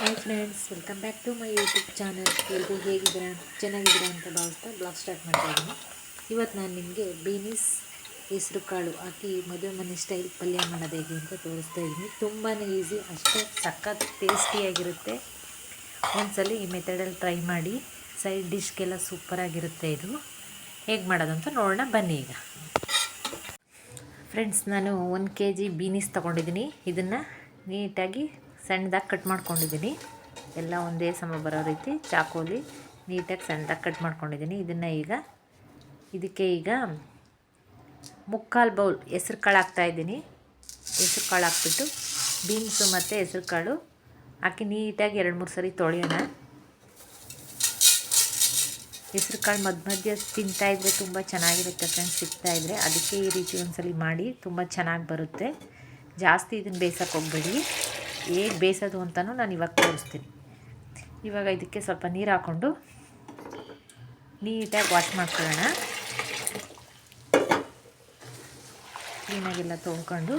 Hi friends welcome back to my YouTube channel ಎಲ್ಲರೂ ಹೇಗಿದ್ದೀರಾ? ಚೆನ್ನಾಗಿದ್ದೀರಾ ಅಂತ ಭಾವಿಸ್ತಾ ಬ್ಲಾಗ್ ಸ್ಟಾರ್ಟ್ ಮಾಡ್ತಾ ಇದ್ದೀನಿ. ಇವತ್ತು ನಾನು ನಿಮಗೆ ಬೀನೀಸ್ ಹೆಸರು ಕಾಳು ಹಾಕಿ ಮದುವೆ ಮನೆ ಸ್ಟೈಲ್ ಪಲ್ಯ ಮಾಡೋದು ಹೇಗೆ ಅಂತ ತೋರಿಸ್ತಾ ಇದ್ದೀನಿ. ತುಂಬಾ ಈಸಿ ಅಷ್ಟೇ ಸಖತ್ ಟೇಸ್ಟಿಯಾಗಿರುತ್ತೆ ಒಂದ್ಸಲ ಈ ಮೆಥಡಲ್ಲಿ ಟ್ರೈ ಮಾಡಿ ಸೈಡ್ ಡಿಶ್ಗೆಲ್ಲ ಸೂಪರಾಗಿರುತ್ತೆ ಇದು. ಹೇಗೆ ಅಂತ ನೋಡೋಣ, ಬನ್ನಿ ಈಗ. ಫ್ರೆಂಡ್ಸ್ ನಾನು ಒಂದು ಕೆ ಜಿ ಬೀನೀಸ್ ತೊಗೊಂಡಿದ್ದೀನಿ. ಇದನ್ನು ನೀಟಾಗಿ ಸಣ್ಣದಾಗಿ ಕಟ್ ಮಾಡ್ಕೊಂಡಿದ್ದೀನಿ. ಎಲ್ಲ ಒಂದೇ ಸಮ ಬರೋ ರೀತಿ ಚಾಕೋಲಿ ನೀಟಾಗಿ ಸಣ್ಣದಾಗಿ ಕಟ್ ಮಾಡ್ಕೊಂಡಿದ್ದೀನಿ. ಇದನ್ನು ಈಗ ಇದಕ್ಕೆ ಈಗ ಮುಕ್ಕಾಲು ಬೌಲ್ ಹೆಸ್ರು ಕಾಳು ಹಾಕ್ತಾಯಿದ್ದೀನಿ ಹೆಸ್ರು ಕಾಳು ಹಾಕ್ಬಿಟ್ಟು ಬೀನ್ಸು ಮತ್ತು ಹೆಸ್ರು ಕಾಳು ಹಾಕಿ ನೀಟಾಗಿ ಎರಡು ಮೂರು ಸರಿ ತೊಳೆಯೋಣ. ಹೆಸ್ರು ಕಾಳು ಮಧ್ಯ ಮಧ್ಯ ತಿಂತಾಯಿದ್ರೆ ತುಂಬ ಚೆನ್ನಾಗಿರುತ್ತೆ ಫ್ರೆಂಡ್ಸ್ ಸಿಗ್ತಾಯಿದ್ರೆ ಅದಕ್ಕೆ ಈ ರೀತಿ ಒಂದ್ಸಲಿ ಮಾಡಿ ತುಂಬ ಚೆನ್ನಾಗಿ ಬರುತ್ತೆ. ಜಾಸ್ತಿ ಇದನ್ನು ಬೇಯಿಸೋಕೆ ಹೋಗಬೇಡಿ. ಹೇಗೆ ಬೇಯಿಸೋದು ಅಂತಲೂ ನಾನು ಇವಾಗ ತೋರಿಸ್ತೀನಿ. ಇವಾಗ ಇದಕ್ಕೆ ಸ್ವಲ್ಪ ನೀರು ಹಾಕ್ಕೊಂಡು ನೀಟಾಗಿ ವಾಶ್ ಮಾಡ್ಕೊಳ್ಳೋಣ. ಕ್ಲೀನಾಗೆಲ್ಲ ತೊಳ್ಕೊಂಡು.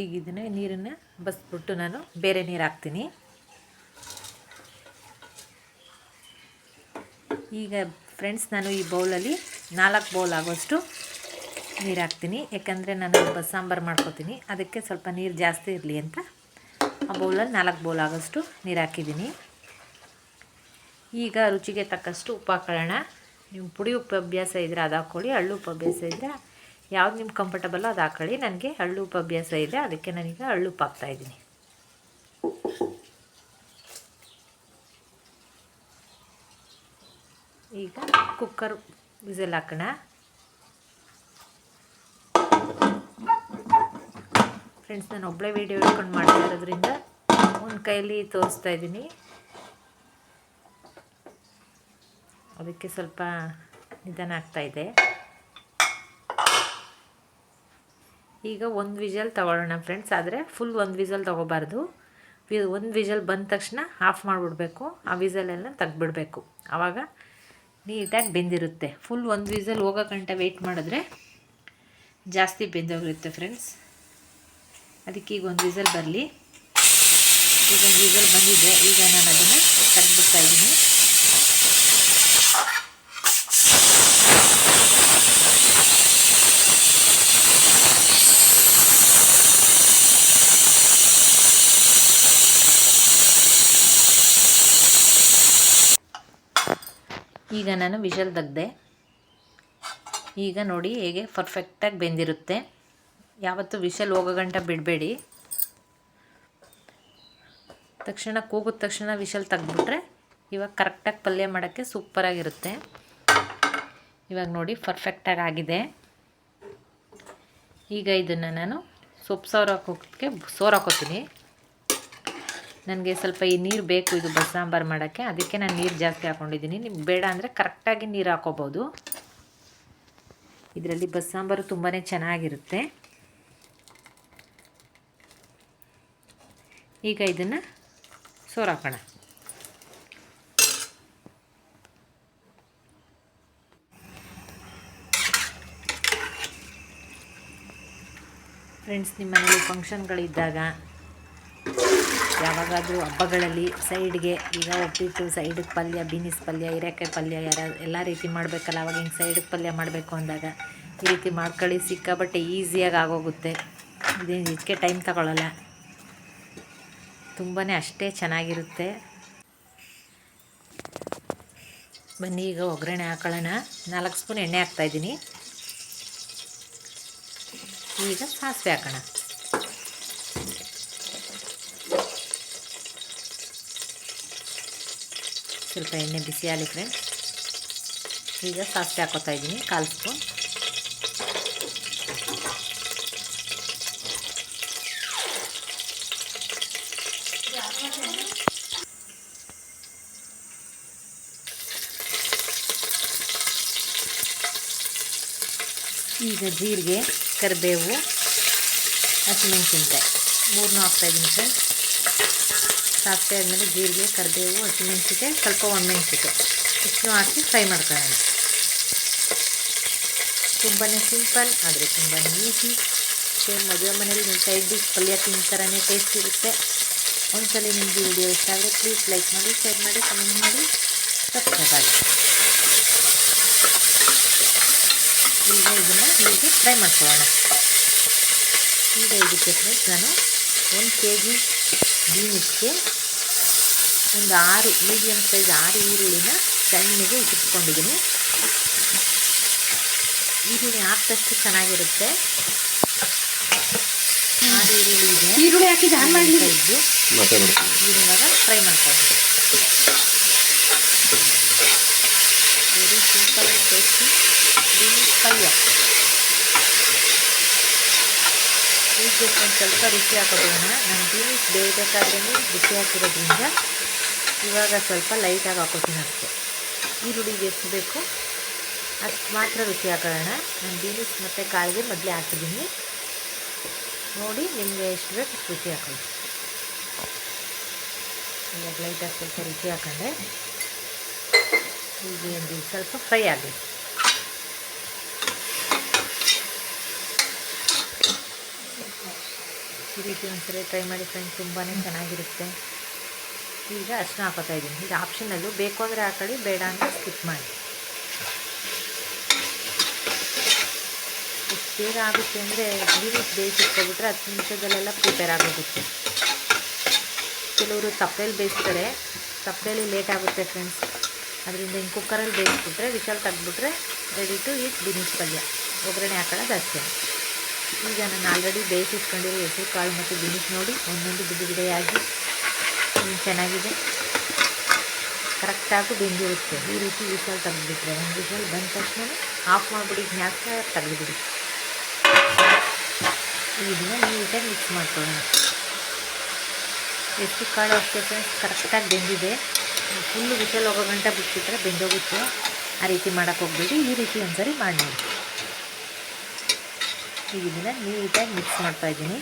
ಈಗ ನೀರನ್ನು ಬಸ್ಬಿಟ್ಟು ನಾನು ಬೇರೆ ನೀರು ಹಾಕ್ತೀನಿ. ಈಗ ಫ್ರೆಂಡ್ಸ್ ನಾನು ಈ ಬೌಲಲ್ಲಿ ನಾಲ್ಕು ಬೌಲ್ ಆಗೋಷ್ಟು ನೀರು ಹಾಕ್ತೀನಿ. ಯಾಕಂದರೆ ನಾನು ಬಸ್ಸಾಂಬಾರು ಮಾಡ್ಕೋತೀನಿ. ಅದಕ್ಕೆ ಸ್ವಲ್ಪ ನೀರು ಜಾಸ್ತಿ ಇರಲಿ ಅಂತ ಆ ಬೌಲಲ್ಲಿ ನಾಲ್ಕು ಬೌಲ್ ಆಗೋಷ್ಟು ನೀರು ಹಾಕಿದ್ದೀನಿ. ಈಗ ರುಚಿಗೆ ತಕ್ಕಷ್ಟು ಉಪ್ಪು ಹಾಕೊಳ್ಳೋಣ. ನೀವು ಪುಡಿ ಉಪ್ಪು ಅಭ್ಯಾಸ ಇದ್ದರೆ ಅದು ಹಾಕ್ಕೊಳ್ಳಿ ಹಳ್ಳು ಉಪ್ಪು ಅಭ್ಯಾಸ ಇದ್ದರೆ ಯಾವ್ದು ನಿಮ್ಗೆ ಕಂಫರ್ಟಬಲ್ಲೋ ಅದು ಹಾಕೊಳ್ಳಿ. ನನಗೆ ಹಳ್ಳು ಉಪ್ಪು ಅಭ್ಯಾಸ ಇದೆ, ಅದಕ್ಕೆ ನಾನೀಗ ಹಳ್ಳು ಉಪ್ಪು ಹಾಕ್ತಾಯಿದ್ದೀನಿ ಈಗ ಕುಕ್ಕರ್ ವಿಸಲ್ ಹಾಕೋಣ. ಫ್ರೆಂಡ್ಸ್ ನಾನು ಒಬ್ಬಳೇ ವೀಡಿಯೋ ಇಟ್ಕೊಂಡು ಮಾಡ್ತಾ ಇರೋದ್ರಿಂದ ಒಂದು ಕೈಯಲ್ಲಿ ತೋರಿಸ್ತಾ ಇದ್ದೀನಿ. ಅದಕ್ಕೆ ಸ್ವಲ್ಪ ನಿಧಾನ ಆಗ್ತಾಯಿದೆ ಈಗ ಒಂದು ವಿಜಲ್ ತಗೊಳ್ಳೋಣ ಫ್ರೆಂಡ್ಸ್ ಆದರೆ ಫುಲ್ ಒಂದು ವಿಸಲ್ ತೊಗೋಬಾರ್ದು. ಒಂದು ವಿಜಲ್ ಬಂದ ತಕ್ಷಣ ಆಫ್ ಮಾಡಿಬಿಡ್ಬೇಕು. ಆ ವಿಸಲೆಲ್ಲ ತೆಗ್ದುಬಿಡಬೇಕು. ಆವಾಗ ನೀಟಾಗಿ ಬೆಂದಿರುತ್ತೆ. ಫುಲ್ ಒಂದು ವಿಸಲ್ ಹೋಗೋ ಗಂಟೆ ವೆಯ್ಟ್ ಮಾಡಿದ್ರೆ ಜಾಸ್ತಿ ಬೆಂದೋಗಿರುತ್ತೆ ಫ್ರೆಂಡ್ಸ್ ಅದಕ್ಕೆ ಈಗ ಒಂದು ವೀಸಲ್ ಬರಲಿ. ಈಗ ಒಂದು ವೀಸಲ್ ಬಂದಿದೆ. ಈಗ ನಾನು ಅದನ್ನು ತೆಗೆದುಬಿಡ್ತಾ ಇದ್ದೀನಿ. ಈಗ ನಾನು ವಿಷಲ್ ತೆಗ್ದೆ. ಈಗ ನೋಡಿ ಹೇಗೆ ಪರ್ಫೆಕ್ಟಾಗಿ ಬೆಂದಿರುತ್ತೆ. ಯಾವತ್ತೂ ವಿಷಲ್ ಹೋಗೋ ಗಂಟ ಬಿಡಬೇಡಿ. ತಕ್ಷಣ ಕೂಗಿದ ತಕ್ಷಣ ವಿಷಲ್ ತೆಗ್ದುಬಿಟ್ರೆ ಇವಾಗ ಕರೆಕ್ಟಾಗಿ ಪಲ್ಯ ಮಾಡೋಕ್ಕೆ ಸೂಪರಾಗಿರುತ್ತೆ ಇವಾಗ ನೋಡಿ ಪರ್ಫೆಕ್ಟಾಗಿ ಆಗಿದೆ. ಈಗ ಇದನ್ನು ನಾನು ಸೊಪ್ಪು ಸಾರು ಹಾಕೋಕ್ಕೆ ಸೋರು ಹಾಕೋತೀನಿ. ನನಗೆ ಸ್ವಲ್ಪ ಈ ನೀರು ಬೇಕು ಇದು ಬಸ್ಸಾಂಬಾರು ಮಾಡೋಕ್ಕೆ. ಅದಕ್ಕೆ ನಾನು ನೀರು ಜಾಸ್ತಿ ಹಾಕ್ಕೊಂಡಿದ್ದೀನಿ ನಿಮ್ಗೆ ಬೇಡ ಅಂದರೆ ಕರೆಕ್ಟಾಗಿ ನೀರು ಹಾಕೋಬೋದು. ಇದರಲ್ಲಿ ಬಸ್ಸಾಂಬಾರು ತುಂಬಾ ಚೆನ್ನಾಗಿರುತ್ತೆ. ಈಗ ಇದನ್ನು ಸೋರ್ ಹಾಕೋಣ ಫ್ರೆಂಡ್ಸ್ ನಿಮ್ಮ ಮನೇಲಿ ಫಂಕ್ಷನ್ಗಳಿದ್ದಾಗ ಯಾವಾಗಾದರೂ ಹಬ್ಬಗಳಲ್ಲಿ ಸೈಡ್ಗೆ ಈಗ ಒಪ್ಪಿಟ್ಟು ಸೈಡಿಗೆ ಪಲ್ಯ, ಬೀನಿಸ್ ಪಲ್ಯ, ಹೀರೆಕಾಯಿ ಪಲ್ಯ ಯಾರ, ಎಲ್ಲ ರೀತಿ ಮಾಡಬೇಕಲ್ಲ, ಅವಾಗ ಹಿಂಗೆ ಸೈಡಿಗೆ ಪಲ್ಯ ಮಾಡಬೇಕು ಅಂದಾಗ ಈ ರೀತಿ ಮಾಡ್ಕೊಳ್ಳಿ ಸಿಕ್ಕಾಬಟ್ಟೆ ಈಸಿಯಾಗಿ ಆಗೋಗುತ್ತೆ. ಇದೇನು ಇದಕ್ಕೆ ಟೈಮ್ ತಗೊಳ್ಳಲ್ಲ. ತುಂಬಾ ಅಷ್ಟೇ ಚೆನ್ನಾಗಿರುತ್ತೆ. ಬನ್ನಿ, ಈಗ ಒಗ್ಗರಣೆ ಹಾಕೊಳ್ಳೋಣ. ನಾಲ್ಕು ಸ್ಪೂನ್ ಎಣ್ಣೆ ಹಾಕ್ತಾಯಿದ್ದೀನಿ ಈಗ ಸಾಸಿವೆ ಹಾಕೋಣ. ಸ್ವಲ್ಪ ಎಣ್ಣೆ ಬಿಸಿ ಆಗಲಿ ಫ್ರೆಂಡ್ಸ್ ಈಗ ಸಾಸಿವೆ ಹಾಕೋತಾ ಇದ್ದೀನಿ, ಕಾಲು ಸ್ಪೂನ್. ಈಗ ಜೀರಿಗೆ, ಕರಿಬೇವು, ಹಸಿಮೆಣಸಿನ್ಕಾಯಿ. ಮೂರನ್ನೂ ಹಾಕ್ತಾಯಿದ್ದೀನಿ ಫ್ರೆಂಡ್ಸ್ ಸಾಸಿವೆ ಆದಮೇಲೆ ಜೀರಿಗೆ, ಕರಿಬೇವು ಹಸಿಮೆಣಸಿಗೆ ಸ್ವಲ್ಪ ಒಣಮೆಣಸಿಗೆ ಇಷ್ಟನ್ನು ಹಾಕಿ ಫ್ರೈ ಮಾಡ್ಕೊಳ್ಳೋಣ. ತುಂಬಾ ಸಿಂಪಲ್, ಆದರೆ ತುಂಬಾ ಈಸಿ. ಸೇಮ್ ಮದುವೆ ಮನೇಲಿ ನಿಮ್ಮ ಸೈಡ್ ಡಿಶ್ ಪಲ್ಯ ತಿಂತಾರನೇ ಟೇಸ್ಟ್ ಇರುತ್ತೆ. ಒಂದ್ಸಲ ನಿಮಗೆ ವಿಡಿಯೋ ಇಷ್ಟ ಆದರೆ ಪ್ಲೀಸ್ ಲೈಕ್ ಮಾಡಿ ಶೇರ್ ಮಾಡಿ ಕಮೆಂಟ್ ಮಾಡಿ ಸಬ್ಸ್ಕ್ರೈಬ್ ಆಗಿ ಈಗ ಇದನ್ನು ಹೀಗೆ ಫ್ರೈ ಮಾಡ್ಕೊಳ್ಳೋಣ. ಈಗ ಇದಕ್ಕೆ ಫ್ರೆಂಡ್ಸ್ ನಾನು ಒಂದು ಕೆ ಜಿ ಬೀನ್ಸ್ಗೆ ಒಂದು ಆರು ಮೀಡಿಯಮ್ ಸೈಜ್ ಆರು ಈರುಳ್ಳಿನ ಸಣ್ಣಗೆ ಇಟ್ಕೊಂಡಿದ್ದೀನಿ. ಈರುಳ್ಳಿ ಹಾಕ್ದಷ್ಟು ಚೆನ್ನಾಗಿರುತ್ತೆ. ಆರು ಈರುಳ್ಳಿ ಇದೆ. ಈರುಳ್ಳಿ ಹಾಕಿ ಇವಾಗ ಫ್ರೈ ಮಾಡ್ಕೊಳ್ಳೋಣ very simple and tasty beans palya ಈಗ ಒಂದು ಸ್ವಲ್ಪ ರುಚಿ ಹಾಕೋಬಿಡೋಣ ನಾನು ಬೀನ್ಸ್ ಬೇಯಬೇಕಾದ್ರೇ ರುಚಿ ಹಾಕಿರೋದ್ರಿಂದ ಇವಾಗ ಸ್ವಲ್ಪ ಲೈಟಾಗಿ ಹಾಕೋತೀನಿ ಅಷ್ಟೇ. ಈರುಳ್ಳಿಗೆ ಎಷ್ಟು ಬೇಕು ಅಷ್ಟು ಮಾತ್ರ ರುಚಿ ಹಾಕೋಣ. ನಾನು ಬೀನ್ಸ್ ಮತ್ತು ಕಾಳಿಗೆ ಮೊದಲೇ ಹಾಕಿದ್ದೀನಿ. ನೋಡಿ ನಿಮಗೆ ಎಷ್ಟು ಬೇಕು ಅಷ್ಟು ರುಚಿ ಹಾಕೊಳ್ಳಿ. ಇವಾಗ ಲೈಟಾಗಿ ಸ್ವಲ್ಪ ರುಚಿ ಹಾಕೊಂಡೆ. ಈಗ ಸ್ವಲ್ಪ ಫ್ರೈ ಆಗಲಿ. ಈ ರೀತಿ ಟ್ರೈ ಮಾಡಿ ಫ್ರೆಂಡ್ ತುಂಬಾ ಚೆನ್ನಾಗಿರುತ್ತೆ. ಈಗ ಅರ್ಶಿನ ಹಾಕೋತಾ ಇದ್ದೀನಿ. ಇದು ಆಪ್ಷನಲ್ಲು ಬೇಕು ಅಂದರೆ ಹಾಕೊಳ್ಳಿ ಬೇಡ ಅಂದರೆ ಸ್ಕಿಪ್ ಮಾಡಿ. ಬೇಗ ಆಗುತ್ತೆ ಅಂದರೆ ಬೀನ್ಸ್ ಬೇಯಿಸಿಟ್ಕೊಬಿಟ್ರೆ ಹತ್ತು ನಿಮಿಷದಲ್ಲೆಲ್ಲ ಪ್ರಿಪೇರ್ ಆಗೋಗುತ್ತೆ. ಕೆಲವರು ತಪ್ಪೆಯಲ್ಲಿ ಬೇಯಿಸ್ತಾರೆ. ತಪ್ಪೆಯಲ್ಲಿ ಲೇಟ್ ಆಗುತ್ತೆ ಫ್ರೆಂಡ್ಸ್ ಅದರಿಂದ ಹಿಂಗೆ ಕುಕ್ಕರಲ್ಲಿ ಬೇಯಿಸ್ಬಿಟ್ರೆ ವಿಶಾಲ್ ತೆಗೆದ್ಬಿಟ್ರೆ ರೆಡಿ ಟು ಈಟ್ ಬಿನಿಸ್ ಪಲ್ಯ. ಒಗ್ಗರಣೆ ಹಾಕೊಳ್ಳೋದು ಅಷ್ಟೇ. ಈಗ ನಾನು ಆಲ್ರೆಡಿ ಬೇಯಿಸಿಟ್ಕೊಂಡಿರೋ ಹೆಸರು ಕಾಳು ಮತ್ತು ಬಿನಿಸ್ ನೋಡಿ, ಒಂದೊಂದು ಬಿಡಿ ಬಿಡಿಯಾಗಿ ಚೆನ್ನಾಗಿದೆ. ಕರೆಕ್ಟಾಗಿ ಬೆಂದಿರುತ್ತೆ. ಈ ರೀತಿ ವಿಶಾಲ್ ತೆಗೆದುಬಿಟ್ರೆ, ಒಂದು ವಿಶಾಲ್ ಬಂದ ತಕ್ಷಣ ಆಫ್ ಮಾಡಿಬಿಡಿ ಗ್ಯಾಸ್ ತೆಗೆದುಬಿಡಿ. ಇದನ್ನು ನೀಟಾಗಿ ಮಿಕ್ಸ್ ಮಾಡ್ಕೊಳ್ಳೋಣ. ಎಷ್ಟು ಕಾಳು ಅಷ್ಟೇ ಕರೆಕ್ಟಾಗಿ ಬೆಂದಿದೆ. ಫುಲ್ಲು ವಿಷಲ್ ಹೋಗೋ ಗಂಟೆ ಬಿಟ್ಟಿದ್ರೆ ಬೆಂದೋಗುತ್ತೆ. ಆ ರೀತಿ ಮಾಡೋಕ್ಕೆ ಹೋಗ್ಬೇಡಿ. ಈ ರೀತಿ ಒಂದ್ಸರಿ ಮಾಡಿ ನೋಡಿ. ಈಗ ಇದನ್ನು ನೀಟಾಗಿ ಮಿಕ್ಸ್ ಮಾಡ್ತಾ ಇದ್ದೀನಿ.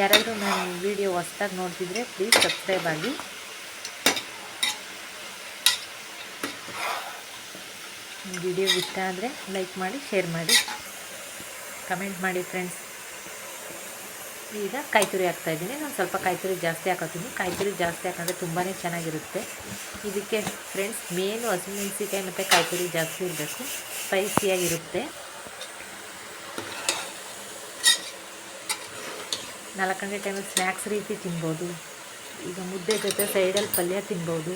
ಯಾರಾದರೂ ನಾನು ವಿಡಿಯೋ ಹೊಸ್ದಾಗಿ ನೋಡ್ತಿದ್ರೆ ಪ್ಲೀಸ್ ಸಬ್ಸ್ಕ್ರೈಬ್ ಆಗಿ. ವಿಡಿಯೋ ಇಷ್ಟ ಆದರೆ ಲೈಕ್ ಮಾಡಿ ಶೇರ್ ಮಾಡಿ. ಕಮೆಂಟ್ ಮಾಡಿ ಫ್ರೆಂಡ್ಸ್ ಈಗ ಕಾಯಿ ತುರಿ ಹಾಕ್ತಾ ಇದ್ದೀನಿ. ನಾನು ಸ್ವಲ್ಪ ಕಾಯಿ ತುರಿ ಜಾಸ್ತಿ ಹಾಕೋತೀನಿ. ಕಾಯಿ ತುರಿ ಜಾಸ್ತಿ ಹಾಕಂದ್ರೆ ತುಂಬಾ ಚೆನ್ನಾಗಿರುತ್ತೆ. ಇದಕ್ಕೆ ಫ್ರೆಂಡ್ಸ್ ಮೇನು ಹಸಿಮೆಣಸಿಕಾಯಿ ಮತ್ತು ಕಾಯಿ ತುರಿ ಜಾಸ್ತಿ ಇರಬೇಕು. ಸ್ಪೈಸಿಯಾಗಿರುತ್ತೆ ನಾಲ್ಕು ಗಂಟೆ ಟೈಮಲ್ಲಿ ಸ್ನ್ಯಾಕ್ಸ್ ರೀತಿ ತಿನ್ಬೋದು. ಈಗ ಮುದ್ದೆ ಜೊತೆ ಸೈಡಲ್ಲಿ ಪಲ್ಯ ತಿನ್ಬೋದು.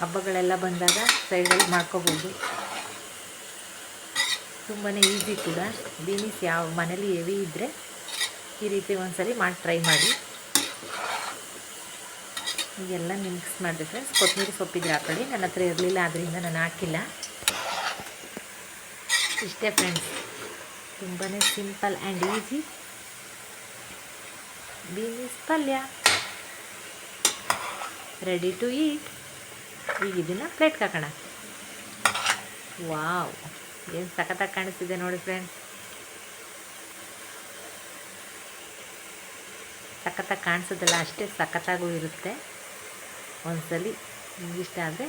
ಹಬ್ಬಗಳೆಲ್ಲ ಬಂದಾಗ ಸೈಡಲ್ಲಿ ಮಾಡ್ಕೋಬೋದು. ತುಂಬಾ ಈಸಿ ಕೂಡ. ಬೀನಿಸ್ ಯಾವ ಮನೇಲಿ ಹೆವಿ ಇದ್ದರೆ ಈ ರೀತಿ ಒಂದ್ಸಲಿ ಮಾಡಿ ಟ್ರೈ ಮಾಡಿ. ಈಗೆಲ್ಲ ಮಿಕ್ಸ್ ಮಾಡಿದೆ ಫ್ರೆಂಡ್ಸ್ ಕೊತ್ತಂಬರಿ ಸೊಪ್ಪಿದ್ರೆ ಹಾಕೊಳ್ಳಿ. ನನ್ನ ಹತ್ರ ಇರಲಿಲ್ಲ ಅದರಿಂದ ನಾನು ಹಾಕಿಲ್ಲ. ಇಷ್ಟೇ ಫ್ರೆಂಡ್ಸ್ ತುಂಬಾ ಸಿಂಪಲ್ ಆ್ಯಂಡ್ ಈಸಿ ಬೀನ್ಸ್ ಪಲ್ಯ. ರೆಡಿ ಟು ಈಟ್ ಈಗ ಇದನ್ನು ಪ್ಲೇಟ್ಗೆ ಹಾಕೋಣ. ವಾವ್ ಏನು ಸಖತ್ತಾಗಿ ಕಾಣಿಸ್ತಿದೆ ನೋಡಿ ಫ್ರೆಂಡ್ಸ್ ಸಖತ್ತಾಗಿ ಕಾಣಿಸೋದಲ್ಲ ಅಷ್ಟೇ ಸಖತ್ತಾಗೂ ಇರುತ್ತೆ. ಒಂದ್ಸಲಿ ನಿಮ್ಗೆ ಇಷ್ಟ ಆದರೆ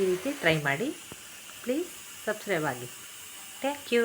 ಈ ರೀತಿ ಟ್ರೈ ಮಾಡಿ. ಪ್ಲೀಸ್ ಸಬ್ಸ್ಕ್ರೈಬ್ ಆಗಿ. Thank you